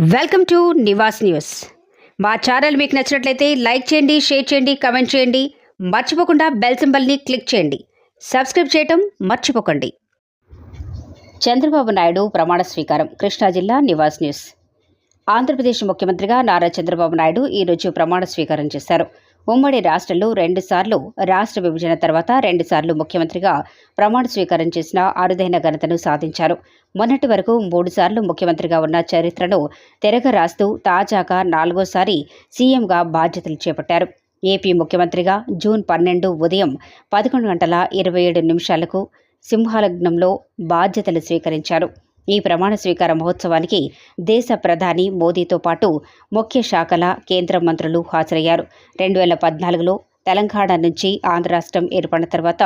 Welcome to Nivas news. మా channel మీకు నచ్చినట్లయితే లైక్ చేయండి షేర్ చేయండి కమెంట్ చేయండి. మర్చిపోకుండా బెల్ సింబల్ని క్లిక్ చేయండి. సబ్స్క్రైబ్ చేయటం మర్చిపోకండి. చంద్రబాబు నాయుడు ప్రమాణ స్వీకారం కృష్ణా జిల్లా నివాస్ న్యూస్. ఆంధ్రప్రదేశ్ ముఖ్యమంత్రిగా నారా చంద్రబాబు నాయుడు ఈరోజు ప్రమాణ స్వీకారం చేశారు. ఉమ్మడి రాష్ట్రంలో రెండుసార్లు రాష్ట్ర విభజన తర్వాత రెండుసార్లు ముఖ్యమంత్రిగా ప్రమాణ స్వీకారం చేసిన అరుదైన ఘనతను సాధించారు. మొన్నటి వరకు మూడుసార్లు ముఖ్యమంత్రిగా ఉన్న చరిత్రను తెరగ రాస్తూ తాజాగా నాలుగోసారి సీఎంగా బాధ్యతలు చేపట్టారు. ఏపీ ముఖ్యమంత్రిగా జూన్ పన్నెండు ఉదయం పదకొండు గంటల ఇరవై ఏడు నిమిషాలకు సింహాలగ్నంలో బాధ్యతలు స్వీకరించారు. ఈ ప్రమాణ స్వీకార మహోత్సవానికి దేశ ప్రధాని మోదీతో పాటు ముఖ్య శాఖల కేంద్ర మంత్రులు హాజరయ్యారు. రెండు వేల పద్నాలుగులో తెలంగాణ నుంచి ఆంధ్ర రాష్ట్రం ఏర్పడిన తర్వాత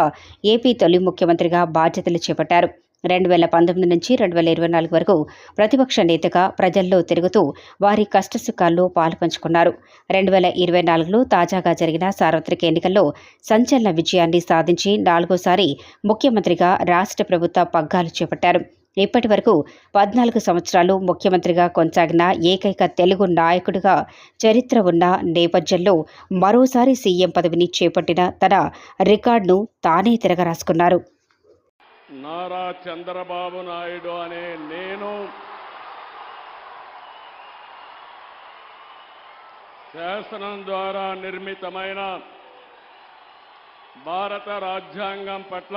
ఏపీ తొలి ముఖ్యమంత్రిగా బాధ్యతలు చేపట్టారు. రెండు వేల పంతొమ్మిది నుంచి రెండు వేల ఇరవై నాలుగు వరకు ప్రతిపక్ష నేతగా ప్రజల్లో తిరుగుతూ వారి కష్టసుఖాల్లో పాలుపంచుకున్నారు. రెండు వేల ఇరవై నాలుగులో తాజాగా జరిగిన సార్వత్రిక ఎన్నికల్లో సంచలన విజయాన్ని సాధించి నాలుగోసారి ముఖ్యమంత్రిగా రాష్ట్ర ప్రభుత్వ పగ్గాలు చేపట్టారు. ఇప్పటి వరకు పద్నాలుగు సంవత్సరాలు ముఖ్యమంత్రిగా కొనసాగిన ఏకైక తెలుగు నాయకుడిగా చరిత్ర ఉన్న నేపథ్యంలో మరోసారి సీఎం పదవిని చేపట్టిన తన రికార్డును తానే తిరగరాసుకున్నారు. నారా చంద్రబాబు నాయుడు అనే నేను శాసనం ద్వారా నిర్మితమైన భారత రాజ్యాంగం పట్ల